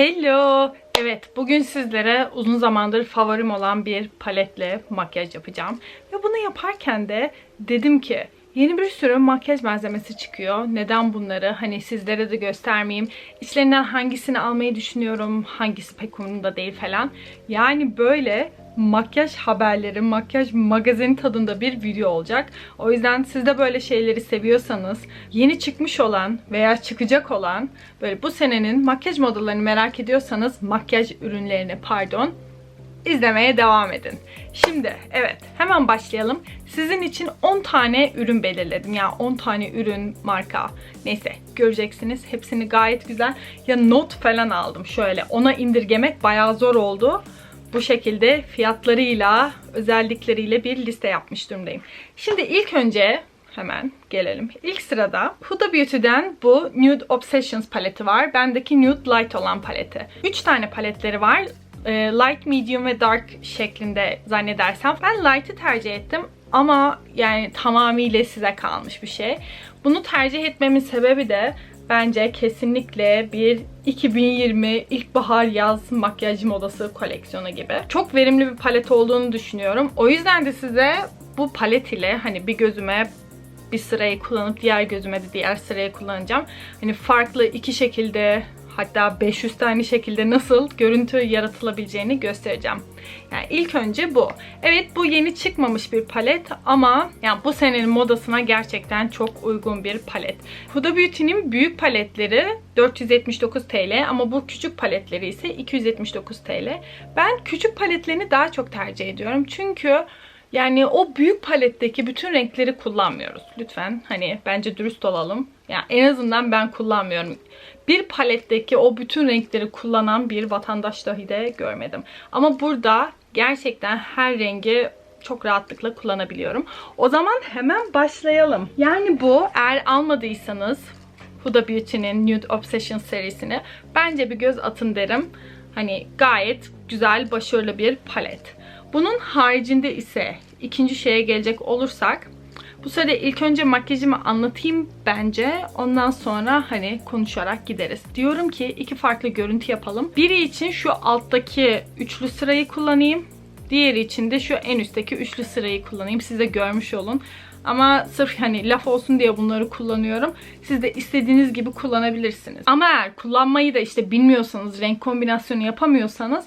Hello. Evet, bugün sizlere uzun zamandır favorim olan bir paletle makyaj yapacağım. Ve bunu yaparken de dedim ki yeni bir sürü makyaj malzemesi çıkıyor. Neden bunları hani sizlere de göstermeyeyim. İçlerinden hangisini almayı düşünüyorum, hangisi pek umurumda değil falan. Yani böyle makyaj haberleri, makyaj magazini tadında bir video olacak. O yüzden siz de böyle şeyleri seviyorsanız, yeni çıkmış olan veya çıkacak olan böyle bu senenin makyaj modalarını merak ediyorsanız, makyaj ürünlerini pardon, izlemeye devam edin. Şimdi evet hemen başlayalım. Sizin için 10 tane ürün belirledim. Yani 10 tane ürün marka. Neyse göreceksiniz. Hepsini gayet güzel. Ya not falan aldım şöyle. Ona indirgemek bayağı zor oldu. Bu şekilde fiyatlarıyla, özellikleriyle bir liste yapmış durumdayım. Şimdi ilk önce hemen gelelim. İlk sırada Huda Beauty'den bu Nude Obsessions paleti var. Bendeki Nude Light olan paleti. 3 tane paletleri var. Ee, light, medium ve dark şeklinde zannedersem. Ben light'ı tercih ettim ama yani tamamıyla size kalmış bir şey. Bunu tercih etmemin sebebi de bence kesinlikle bir 2020 ilkbahar yaz makyaj modası koleksiyonu gibi. Çok verimli bir palet olduğunu düşünüyorum. O yüzden de size bu palet ile hani bir gözüme bir sırayı kullanıp diğer gözüme de diğer sırayı kullanacağım. Hani farklı iki şekilde hatta 500 tane şekilde nasıl görüntü yaratılabileceğini göstereceğim. Yani ilk önce bu. Evet bu yeni çıkmamış bir palet ama yani bu senenin modasına gerçekten çok uygun bir palet. Huda Beauty'nin büyük paletleri 479 TL ama bu küçük paletleri ise 279 TL. Ben küçük paletlerini daha çok tercih ediyorum. Çünkü yani o büyük paletteki bütün renkleri kullanmıyoruz. Lütfen hani bence dürüst olalım. Yani en azından ben kullanmıyorum. Bir paletteki o bütün renkleri kullanan bir vatandaş dahi de görmedim. Ama burada gerçekten her rengi çok rahatlıkla kullanabiliyorum. O zaman hemen başlayalım. Yani bu eğer almadıysanız Huda Beauty'nin Nude Obsession serisini bence bir göz atın derim. Hani gayet güzel, başarılı bir palet. Bunun haricinde ise ikinci şeye gelecek olursak bu sırada ilk önce makyajımı anlatayım bence. Ondan sonra hani konuşarak gideriz. Diyorum ki iki farklı görüntü yapalım. Biri için şu alttaki üçlü sırayı kullanayım. Diğeri için de şu en üstteki üçlü sırayı kullanayım. Siz de görmüş olun. Ama sırf hani laf olsun diye bunları kullanıyorum. Siz de istediğiniz gibi kullanabilirsiniz. Ama eğer kullanmayı da işte bilmiyorsanız, renk kombinasyonu yapamıyorsanız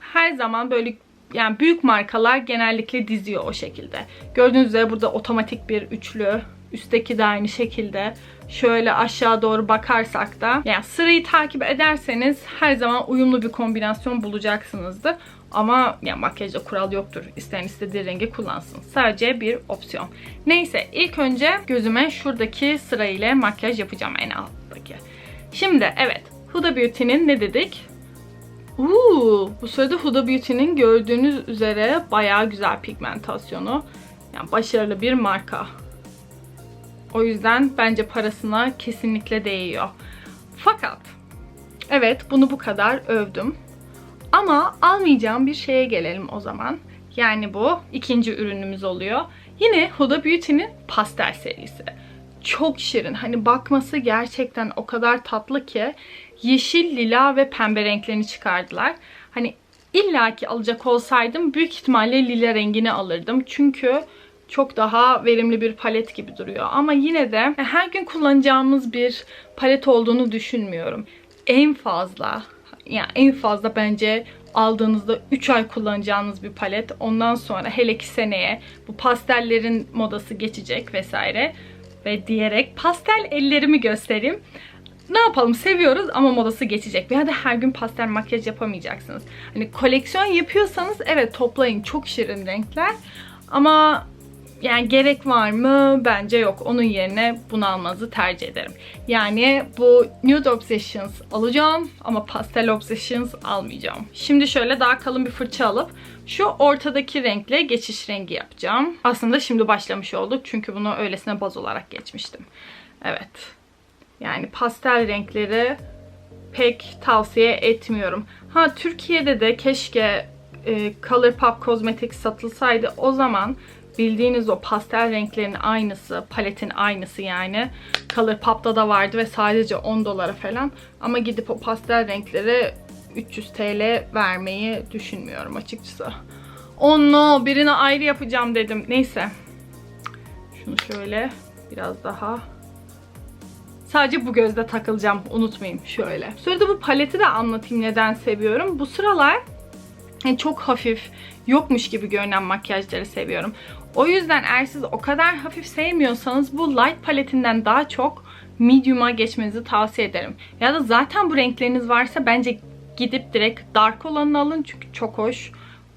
her zaman böyle yani büyük markalar genellikle diziyor o şekilde. Gördüğünüz üzere burada otomatik bir üçlü. Üstteki de aynı şekilde. Şöyle aşağı doğru bakarsak da yani sırayı takip ederseniz her zaman uyumlu bir kombinasyon bulacaksınızdır. Ama yani makyajda kural yoktur. İsteyen istediği rengi kullansın. Sadece bir opsiyon. Neyse ilk önce gözüme şuradaki sırayla makyaj yapacağım en alttaki. Şimdi evet Huda Beauty'nin ne dedik? Uuu, bu sırada Huda Beauty'nin gördüğünüz üzere bayağı güzel pigmentasyonu. Yani başarılı bir marka. O yüzden bence parasına kesinlikle değiyor. Fakat evet bunu bu kadar övdüm. Ama almayacağım bir şeye gelelim o zaman. Yani bu ikinci ürünümüz oluyor. Yine Huda Beauty'nin pastel serisi. Çok şirin. Hani bakması gerçekten o kadar tatlı ki yeşil, lila ve pembe renklerini çıkardılar. Hani illaki alacak olsaydım büyük ihtimalle lila rengini alırdım. Çünkü çok daha verimli bir palet gibi duruyor. Ama yine de her gün kullanacağımız bir palet olduğunu düşünmüyorum. En fazla yani en fazla bence aldığınızda 3 ay kullanacağınız bir palet. Ondan sonra hele ki seneye bu pastellerin modası geçecek vesaire ve diyerek pastel ellerimi göstereyim. Ne yapalım seviyoruz ama modası geçecek. Veya da her gün pastel makyaj yapamayacaksınız. Hani koleksiyon yapıyorsanız evet toplayın çok şirin renkler. Ama yani gerek var mı? Bence yok. Onun yerine bunu almanızı tercih ederim. Yani bu Nude Obsessions alacağım ama Pastel Obsessions almayacağım. Şimdi şöyle daha kalın bir fırça alıp şu ortadaki renkle geçiş rengi yapacağım. Aslında şimdi başlamış olduk çünkü bunu öylesine baz olarak geçmiştim. Evet. Yani pastel renkleri pek tavsiye etmiyorum. Ha Türkiye'de de keşke e, Colourpop Cosmetics satılsaydı o zaman bildiğiniz o pastel renklerin aynısı, paletin aynısı yani. Colourpop'ta da vardı ve sadece 10 dolara falan. Ama gidip o pastel renkleri 300 TL vermeyi düşünmüyorum açıkçası. Oh no birine ayrı yapacağım dedim. Neyse. Şunu şöyle biraz daha Sadece bu gözde takılacağım. Unutmayayım şöyle. Sırada bu paleti de anlatayım neden seviyorum. Bu sıralar yani çok hafif, yokmuş gibi görünen makyajları seviyorum. O yüzden eğer siz o kadar hafif sevmiyorsanız bu light paletinden daha çok medium'a geçmenizi tavsiye ederim. Ya da zaten bu renkleriniz varsa bence gidip direkt dark olanını alın çünkü çok hoş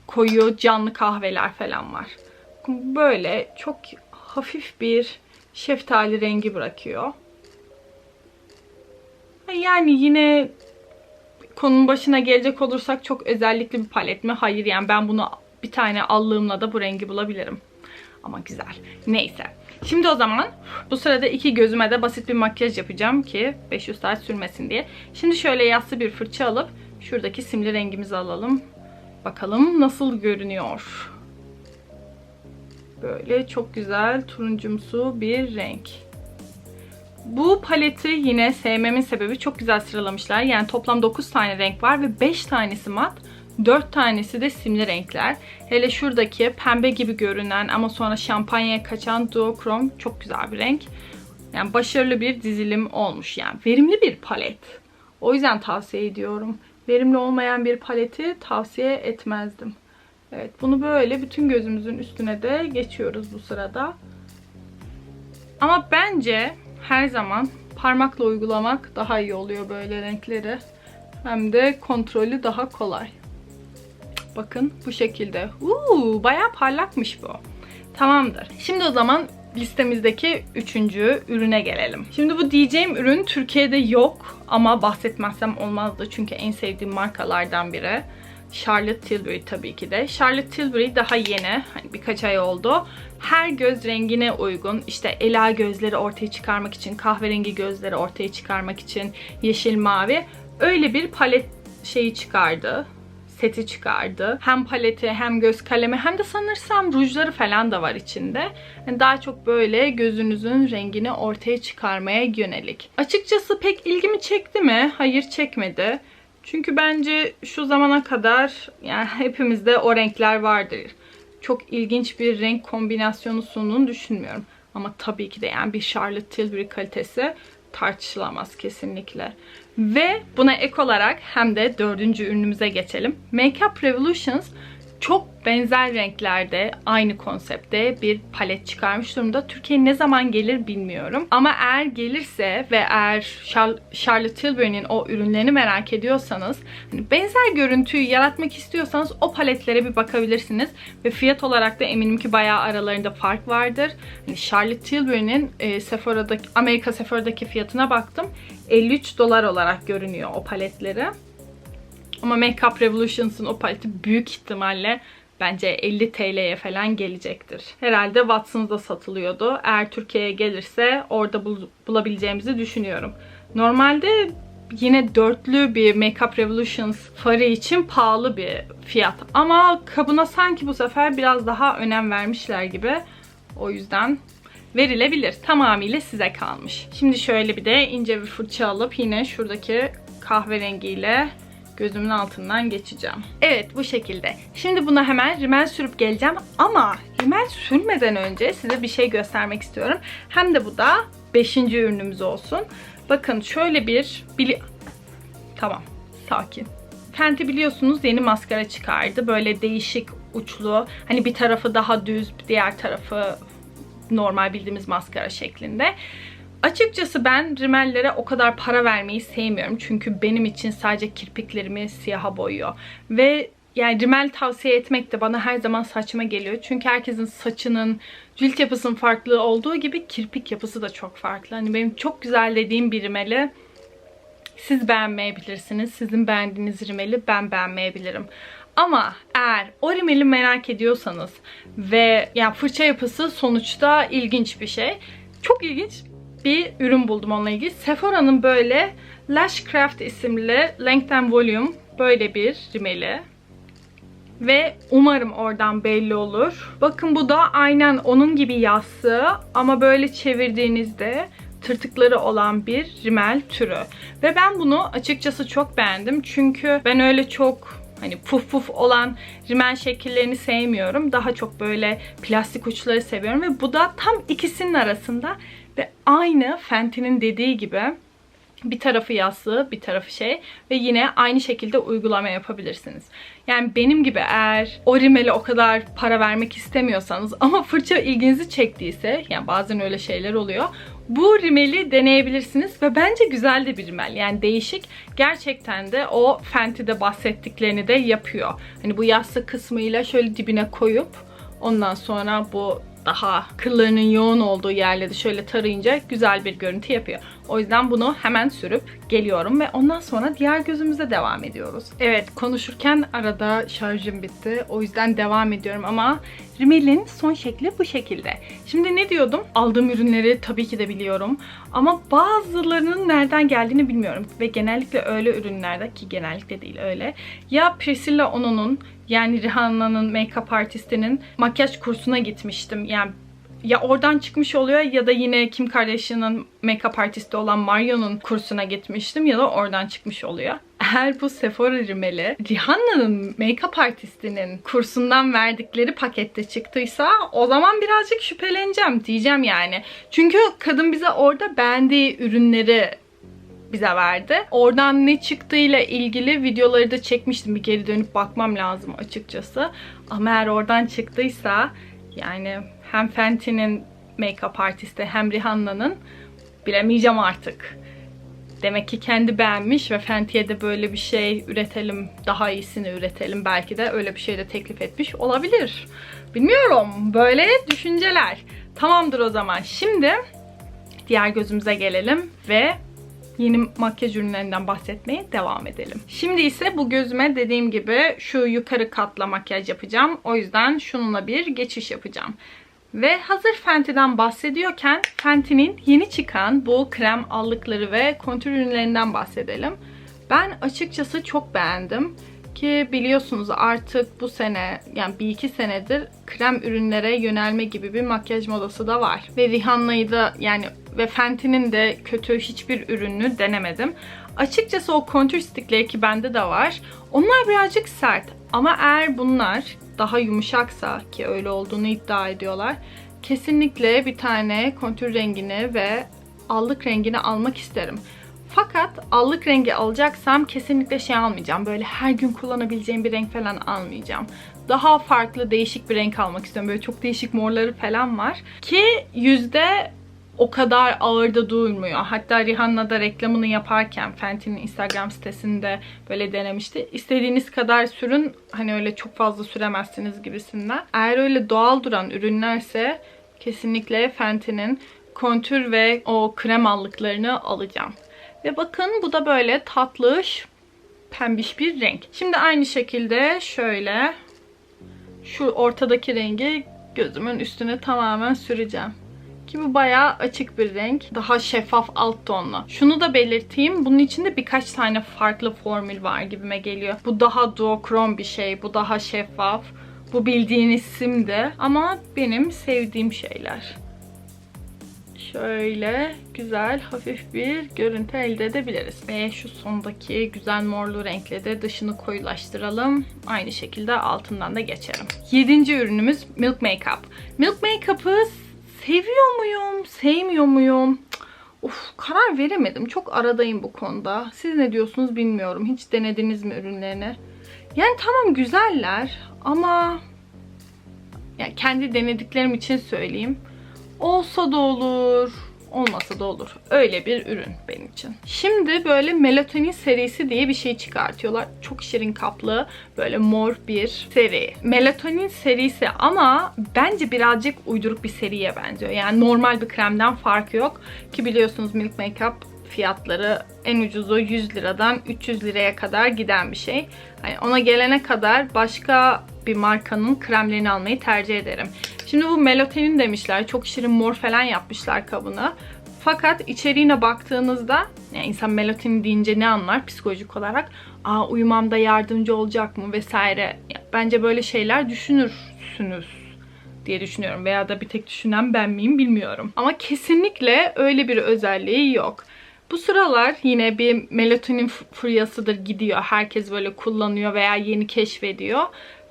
koyu canlı kahveler falan var. Böyle çok hafif bir şeftali rengi bırakıyor. Yani yine konunun başına gelecek olursak çok özellikli bir palet mi? Hayır yani ben bunu bir tane allığımla da bu rengi bulabilirim. Ama güzel. Neyse. Şimdi o zaman bu sırada iki gözüme de basit bir makyaj yapacağım ki 500 saat sürmesin diye. Şimdi şöyle yassı bir fırça alıp şuradaki simli rengimizi alalım. Bakalım nasıl görünüyor. Böyle çok güzel turuncumsu bir renk. Bu paleti yine sevmemin sebebi çok güzel sıralamışlar. Yani toplam 9 tane renk var ve 5 tanesi mat. 4 tanesi de simli renkler. Hele şuradaki pembe gibi görünen ama sonra şampanyaya kaçan duochrome çok güzel bir renk. Yani başarılı bir dizilim olmuş yani. Verimli bir palet. O yüzden tavsiye ediyorum. Verimli olmayan bir paleti tavsiye etmezdim. Evet bunu böyle bütün gözümüzün üstüne de geçiyoruz bu sırada. Ama bence her zaman parmakla uygulamak daha iyi oluyor böyle renkleri. Hem de kontrolü daha kolay. Bakın bu şekilde. Uuu bayağı parlakmış bu. Tamamdır. Şimdi o zaman listemizdeki üçüncü ürüne gelelim. Şimdi bu diyeceğim ürün Türkiye'de yok ama bahsetmezsem olmazdı çünkü en sevdiğim markalardan biri. Charlotte Tilbury tabii ki de. Charlotte Tilbury daha yeni. Hani birkaç ay oldu. Her göz rengine uygun. işte ela gözleri ortaya çıkarmak için, kahverengi gözleri ortaya çıkarmak için, yeşil mavi. Öyle bir palet şeyi çıkardı seti çıkardı. Hem paleti hem göz kalemi hem de sanırsam rujları falan da var içinde. Yani daha çok böyle gözünüzün rengini ortaya çıkarmaya yönelik. Açıkçası pek ilgimi çekti mi? Hayır çekmedi. Çünkü bence şu zamana kadar yani hepimizde o renkler vardır. Çok ilginç bir renk kombinasyonu sunduğunu düşünmüyorum. Ama tabii ki de yani bir Charlotte Tilbury kalitesi tartışılamaz kesinlikle. Ve buna ek olarak hem de dördüncü ürünümüze geçelim. Makeup Revolutions çok benzer renklerde aynı konsepte bir palet çıkarmış durumda. Türkiye ne zaman gelir bilmiyorum. Ama eğer gelirse ve eğer Charlotte Tilbury'nin o ürünlerini merak ediyorsanız hani benzer görüntüyü yaratmak istiyorsanız o paletlere bir bakabilirsiniz. Ve fiyat olarak da eminim ki bayağı aralarında fark vardır. Hani Charlotte Tilbury'nin e, Sephora'daki, Amerika Sephora'daki fiyatına baktım. 53 dolar olarak görünüyor o paletleri. Ama Makeup Revolutions'ın o paleti büyük ihtimalle bence 50 TL'ye falan gelecektir. Herhalde Watson's'da satılıyordu. Eğer Türkiye'ye gelirse orada bul bulabileceğimizi düşünüyorum. Normalde yine dörtlü bir Makeup Revolutions farı için pahalı bir fiyat. Ama kabına sanki bu sefer biraz daha önem vermişler gibi. O yüzden verilebilir. Tamamıyla size kalmış. Şimdi şöyle bir de ince bir fırça alıp yine şuradaki kahverengiyle gözümün altından geçeceğim. Evet bu şekilde. Şimdi buna hemen rimel sürüp geleceğim ama rimel sürmeden önce size bir şey göstermek istiyorum. Hem de bu da 5. ürünümüz olsun. Bakın şöyle bir bili... Tamam sakin. Fenty biliyorsunuz yeni maskara çıkardı. Böyle değişik uçlu. Hani bir tarafı daha düz, diğer tarafı normal bildiğimiz maskara şeklinde. Açıkçası ben rimellere o kadar para vermeyi sevmiyorum. Çünkü benim için sadece kirpiklerimi siyaha boyuyor. Ve yani rimel tavsiye etmek de bana her zaman saçma geliyor. Çünkü herkesin saçının, cilt yapısının farklı olduğu gibi kirpik yapısı da çok farklı. Hani benim çok güzel dediğim bir rimeli siz beğenmeyebilirsiniz. Sizin beğendiğiniz rimeli ben beğenmeyebilirim. Ama eğer o rimeli merak ediyorsanız ve yani fırça yapısı sonuçta ilginç bir şey. Çok ilginç bir ürün buldum onunla ilgili. Sephora'nın böyle Lash Craft isimli Length and Volume böyle bir rimeli. Ve umarım oradan belli olur. Bakın bu da aynen onun gibi yassı ama böyle çevirdiğinizde tırtıkları olan bir rimel türü. Ve ben bunu açıkçası çok beğendim. Çünkü ben öyle çok hani puf puf olan rimel şekillerini sevmiyorum. Daha çok böyle plastik uçları seviyorum ve bu da tam ikisinin arasında ve aynı Fenty'nin dediği gibi bir tarafı yassı, bir tarafı şey ve yine aynı şekilde uygulama yapabilirsiniz. Yani benim gibi eğer o rimele o kadar para vermek istemiyorsanız ama fırça ilginizi çektiyse, yani bazen öyle şeyler oluyor. Bu rimeli deneyebilirsiniz ve bence güzel de bir rimel. Yani değişik. Gerçekten de o Fenty'de bahsettiklerini de yapıyor. Hani bu yassı kısmıyla şöyle dibine koyup ondan sonra bu daha kıllarının yoğun olduğu yerleri şöyle tarayınca güzel bir görüntü yapıyor. O yüzden bunu hemen sürüp geliyorum ve ondan sonra diğer gözümüze devam ediyoruz. Evet konuşurken arada şarjım bitti. O yüzden devam ediyorum ama Rimmel'in son şekli bu şekilde. Şimdi ne diyordum? Aldığım ürünleri tabii ki de biliyorum. Ama bazılarının nereden geldiğini bilmiyorum. Ve genellikle öyle ürünlerde ki genellikle değil öyle. Ya Priscilla Ono'nun yani Rihanna'nın make-up artistinin makyaj kursuna gitmiştim. Yani ya oradan çıkmış oluyor ya da yine Kim Kardashian'ın make-up artisti olan Mario'nun kursuna gitmiştim ya da oradan çıkmış oluyor. Eğer bu Sephora rimeli Rihanna'nın make-up artistinin kursundan verdikleri pakette çıktıysa o zaman birazcık şüpheleneceğim diyeceğim yani. Çünkü kadın bize orada beğendiği ürünleri bize verdi. Oradan ne çıktığıyla ilgili videoları da çekmiştim. Bir geri dönüp bakmam lazım açıkçası. Ama eğer oradan çıktıysa yani hem Fenty'nin make-up artisti hem Rihanna'nın bilemeyeceğim artık. Demek ki kendi beğenmiş ve Fenty'ye de böyle bir şey üretelim, daha iyisini üretelim. Belki de öyle bir şey de teklif etmiş olabilir. Bilmiyorum. Böyle düşünceler. Tamamdır o zaman. Şimdi diğer gözümüze gelelim ve yeni makyaj ürünlerinden bahsetmeye devam edelim. Şimdi ise bu gözüme dediğim gibi şu yukarı katla makyaj yapacağım. O yüzden şununla bir geçiş yapacağım. Ve hazır Fenty'den bahsediyorken Fenty'nin yeni çıkan bu krem allıkları ve kontür ürünlerinden bahsedelim. Ben açıkçası çok beğendim. Ki biliyorsunuz artık bu sene yani bir iki senedir krem ürünlere yönelme gibi bir makyaj modası da var. Ve Rihanna'yı da yani ve Fenty'nin de kötü hiçbir ürününü denemedim. Açıkçası o kontür stickleri ki bende de var. Onlar birazcık sert. Ama eğer bunlar daha yumuşaksa ki öyle olduğunu iddia ediyorlar. Kesinlikle bir tane kontür rengini ve allık rengini almak isterim. Fakat allık rengi alacaksam kesinlikle şey almayacağım. Böyle her gün kullanabileceğim bir renk falan almayacağım. Daha farklı değişik bir renk almak istiyorum. Böyle çok değişik morları falan var. Ki yüzde o kadar ağırda durmuyor. Hatta Rihanna da reklamını yaparken Fenty'nin Instagram sitesinde böyle denemişti. İstediğiniz kadar sürün hani öyle çok fazla süremezsiniz gibisinden. Eğer öyle doğal duran ürünlerse kesinlikle Fenty'nin kontür ve o krem allıklarını alacağım. Ve bakın bu da böyle tatlış pembiş bir renk. Şimdi aynı şekilde şöyle şu ortadaki rengi gözümün üstüne tamamen süreceğim. Ki bu bayağı açık bir renk. Daha şeffaf alt tonlu. Şunu da belirteyim. Bunun içinde birkaç tane farklı formül var gibime geliyor. Bu daha duokrom bir şey. Bu daha şeffaf. Bu bildiğiniz simdi. Ama benim sevdiğim şeyler. Şöyle güzel hafif bir görüntü elde edebiliriz. Ve şu sondaki güzel morlu renkle de dışını koyulaştıralım. Aynı şekilde altından da geçerim. Yedinci ürünümüz Milk Makeup. Milk Makeup'ı seviyor muyum, sevmiyor muyum? Of karar veremedim. Çok aradayım bu konuda. Siz ne diyorsunuz bilmiyorum. Hiç denediniz mi ürünlerini? Yani tamam güzeller ama yani kendi denediklerim için söyleyeyim. Olsa da olur, olmasa da olur. Öyle bir ürün benim için. Şimdi böyle melatonin serisi diye bir şey çıkartıyorlar. Çok şirin kaplı, böyle mor bir seri. Melatonin serisi ama bence birazcık uyduruk bir seriye benziyor. Yani normal bir kremden farkı yok. Ki biliyorsunuz Milk Makeup fiyatları en ucuzu 100 liradan 300 liraya kadar giden bir şey. Hani ona gelene kadar başka bir markanın kremlerini almayı tercih ederim. Şimdi bu melatonin demişler. Çok şirin mor falan yapmışlar kabını. Fakat içeriğine baktığınızda yani insan melatonin deyince ne anlar psikolojik olarak? Aa uyumamda yardımcı olacak mı vesaire. Bence böyle şeyler düşünürsünüz diye düşünüyorum. Veya da bir tek düşünen ben miyim bilmiyorum. Ama kesinlikle öyle bir özelliği yok. Bu sıralar yine bir melatonin furyasıdır gidiyor. Herkes böyle kullanıyor veya yeni keşfediyor.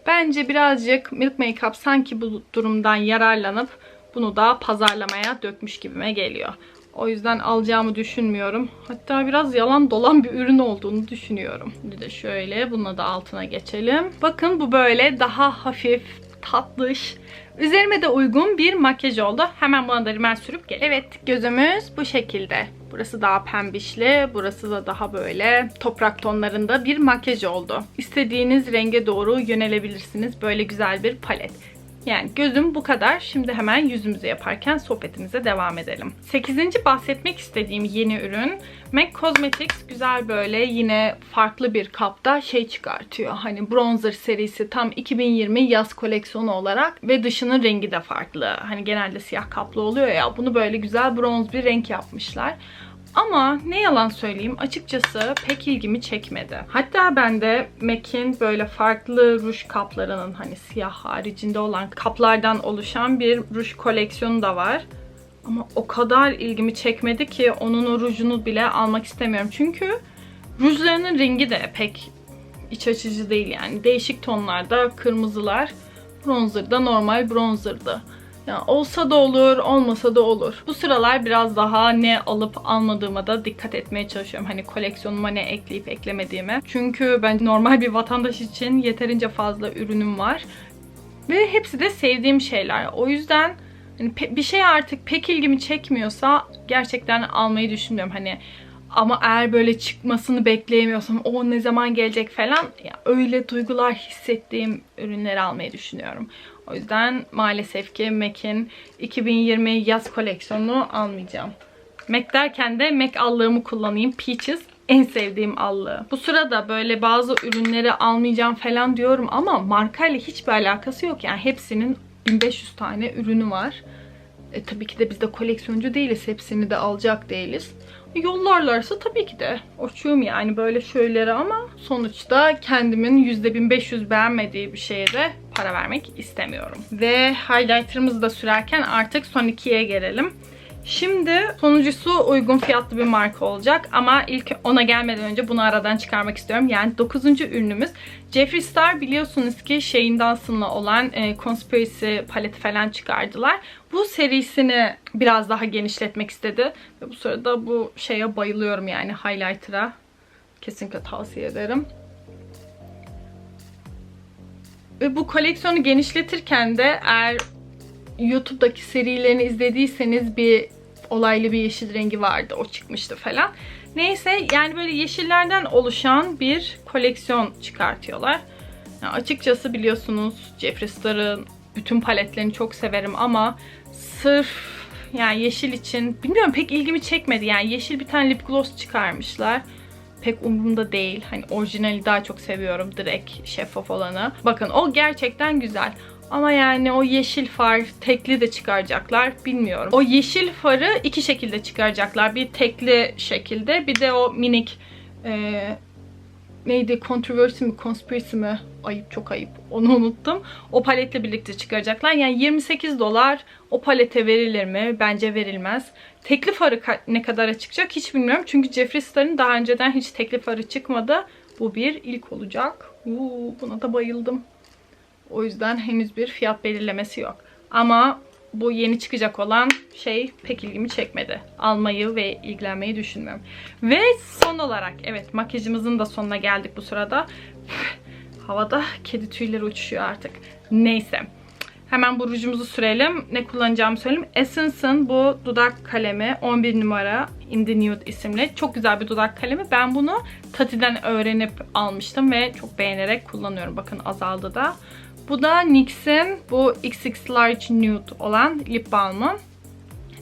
Bence birazcık Milk Makeup sanki bu durumdan yararlanıp bunu da pazarlamaya dökmüş gibime geliyor. O yüzden alacağımı düşünmüyorum. Hatta biraz yalan dolan bir ürün olduğunu düşünüyorum. Bir de şöyle bununla da altına geçelim. Bakın bu böyle daha hafif, tatlış, Üzerime de uygun bir makyaj oldu. Hemen buna da rimel sürüp gel. Evet gözümüz bu şekilde. Burası daha pembişli, burası da daha böyle toprak tonlarında bir makyaj oldu. İstediğiniz renge doğru yönelebilirsiniz. Böyle güzel bir palet. Yani gözüm bu kadar. Şimdi hemen yüzümüzü yaparken sohbetimize devam edelim. 8. bahsetmek istediğim yeni ürün MAC Cosmetics güzel böyle yine farklı bir kapta şey çıkartıyor. Hani bronzer serisi tam 2020 yaz koleksiyonu olarak ve dışının rengi de farklı. Hani genelde siyah kaplı oluyor ya bunu böyle güzel bronz bir renk yapmışlar. Ama ne yalan söyleyeyim açıkçası pek ilgimi çekmedi. Hatta bende MAC'in böyle farklı ruj kaplarının hani siyah haricinde olan kaplardan oluşan bir ruj koleksiyonu da var. Ama o kadar ilgimi çekmedi ki onun o rujunu bile almak istemiyorum. Çünkü rujlarının rengi de pek iç açıcı değil yani. Değişik tonlarda kırmızılar. Bronzer da normal bronzerdı. Yani olsa da olur, olmasa da olur. Bu sıralar biraz daha ne alıp almadığıma da dikkat etmeye çalışıyorum. Hani koleksiyonuma ne ekleyip eklemediğime. Çünkü ben normal bir vatandaş için yeterince fazla ürünüm var. Ve hepsi de sevdiğim şeyler. O yüzden hani bir şey artık pek ilgimi çekmiyorsa gerçekten almayı düşünmüyorum. Hani ama eğer böyle çıkmasını bekleyemiyorsam o ne zaman gelecek falan ya öyle duygular hissettiğim ürünleri almayı düşünüyorum. O yüzden maalesef ki MAC'in 2020 yaz koleksiyonunu almayacağım. MAC derken de MAC allığımı kullanayım. Peaches en sevdiğim allığı. Bu sırada böyle bazı ürünleri almayacağım falan diyorum ama markayla hiçbir alakası yok. Yani hepsinin 1500 tane ürünü var. E, tabii ki de biz de koleksiyoncu değiliz. Hepsini de alacak değiliz. Yollarlarsa tabii ki de uçuyorum yani böyle şeyleri ama sonuçta kendimin %1500 beğenmediği bir şeye de para vermek istemiyorum. Ve highlighter'ımızı da sürerken artık son ikiye gelelim. Şimdi sonuncusu uygun fiyatlı bir marka olacak ama ilk ona gelmeden önce bunu aradan çıkarmak istiyorum. Yani 9. ürünümüz Jeffree Star biliyorsunuz ki Shane Dawson'la olan e, Conspiracy paleti falan çıkardılar. Bu serisini biraz daha genişletmek istedi. Ve bu sırada bu şeye bayılıyorum yani highlighter'a. Kesinlikle tavsiye ederim. Ve bu koleksiyonu genişletirken de eğer YouTube'daki serilerini izlediyseniz bir olaylı bir yeşil rengi vardı. O çıkmıştı falan. Neyse yani böyle yeşillerden oluşan bir koleksiyon çıkartıyorlar. Yani açıkçası biliyorsunuz Jeffree Star'ın bütün paletlerini çok severim ama sırf yani yeşil için bilmiyorum pek ilgimi çekmedi. Yani yeşil bir tane lip gloss çıkarmışlar pek umurumda değil. Hani orijinali daha çok seviyorum. Direkt şeffaf olanı. Bakın o gerçekten güzel. Ama yani o yeşil far tekli de çıkaracaklar. Bilmiyorum. O yeşil farı iki şekilde çıkaracaklar. Bir tekli şekilde bir de o minik e, neydi controversy mi conspiracy mi ayıp çok ayıp onu unuttum. O paletle birlikte çıkaracaklar. Yani 28 dolar o palete verilir mi? Bence verilmez. Tekli farı ne kadar çıkacak hiç bilmiyorum. Çünkü Jeffree Star'ın daha önceden hiç tekli farı çıkmadı. Bu bir ilk olacak. Uuu, buna da bayıldım. O yüzden henüz bir fiyat belirlemesi yok. Ama bu yeni çıkacak olan şey pek ilgimi çekmedi. Almayı ve ilgilenmeyi düşünmüyorum. Ve son olarak evet makyajımızın da sonuna geldik bu sırada. Havada kedi tüyleri uçuşuyor artık. Neyse. Hemen bu rujumuzu sürelim. Ne kullanacağımı söyleyeyim. Essence'ın bu dudak kalemi 11 numara In The Nude isimli. Çok güzel bir dudak kalemi. Ben bunu Tati'den öğrenip almıştım ve çok beğenerek kullanıyorum. Bakın azaldı da. Bu da NYX'in bu XX Large Nude olan lip balmı.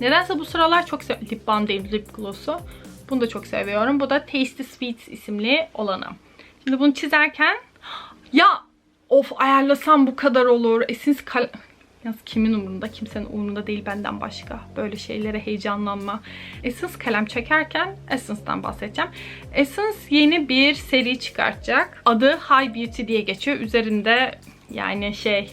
Nedense bu sıralar çok seviyorum. Lip balm değil, lip gloss'u. Bunu da çok seviyorum. Bu da Tasty Sweets isimli olanı. Şimdi bunu çizerken ya of ayarlasam bu kadar olur. Essence kal Yaz kimin umurunda? Kimsenin umurunda değil benden başka. Böyle şeylere heyecanlanma. Essence kalem çekerken Essence'dan bahsedeceğim. Essence yeni bir seri çıkartacak. Adı High Beauty diye geçiyor. Üzerinde yani şey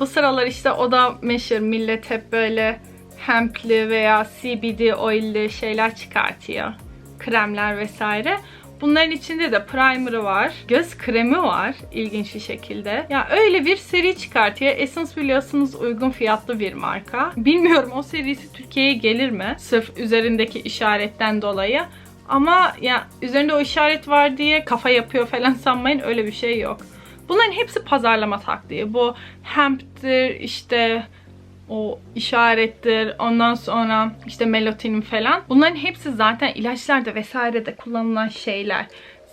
Bu sıralar işte o da meşhur. Millet hep böyle hempli veya CBD oil'li şeyler çıkartıyor. Kremler vesaire. Bunların içinde de primer'ı var. Göz kremi var ilginç bir şekilde. Ya öyle bir seri çıkartıyor. Essence biliyorsunuz uygun fiyatlı bir marka. Bilmiyorum o serisi Türkiye'ye gelir mi? Sırf üzerindeki işaretten dolayı. Ama ya üzerinde o işaret var diye kafa yapıyor falan sanmayın öyle bir şey yok. Bunların hepsi pazarlama taktiği. Bu hemp'tir işte o işarettir, ondan sonra işte melatonin falan. Bunların hepsi zaten ilaçlarda vesairede kullanılan şeyler.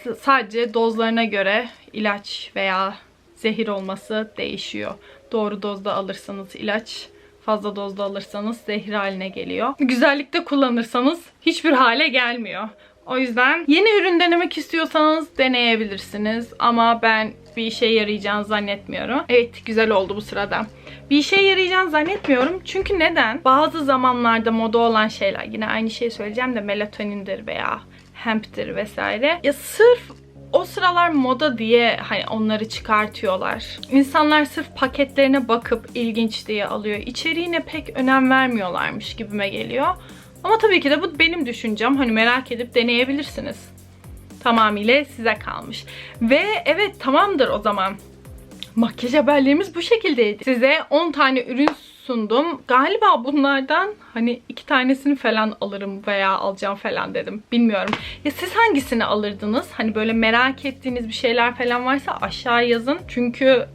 S- Sadece dozlarına göre ilaç veya zehir olması değişiyor. Doğru dozda alırsanız ilaç, fazla dozda alırsanız zehir haline geliyor. Güzellikte kullanırsanız hiçbir hale gelmiyor. O yüzden yeni ürün denemek istiyorsanız deneyebilirsiniz. Ama ben bir işe yarayacağını zannetmiyorum. Evet güzel oldu bu sırada. Bir işe yarayacağını zannetmiyorum. Çünkü neden? Bazı zamanlarda moda olan şeyler. Yine aynı şeyi söyleyeceğim de melatonindir veya hemp'tir vesaire. Ya sırf o sıralar moda diye hani onları çıkartıyorlar. İnsanlar sırf paketlerine bakıp ilginç diye alıyor. İçeriğine pek önem vermiyorlarmış gibime geliyor. Ama tabii ki de bu benim düşüncem. Hani merak edip deneyebilirsiniz. Tamamıyla size kalmış. Ve evet tamamdır o zaman. Makyaj haberlerimiz bu şekildeydi. Size 10 tane ürün sundum. Galiba bunlardan hani iki tanesini falan alırım veya alacağım falan dedim. Bilmiyorum. Ya siz hangisini alırdınız? Hani böyle merak ettiğiniz bir şeyler falan varsa aşağı yazın. Çünkü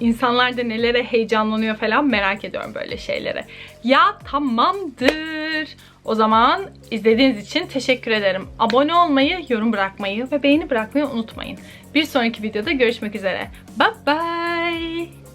insanlar da nelere heyecanlanıyor falan merak ediyorum böyle şeylere. Ya tamamdır. O zaman izlediğiniz için teşekkür ederim. Abone olmayı, yorum bırakmayı ve beğeni bırakmayı unutmayın. Bir sonraki videoda görüşmek üzere. Bye bye.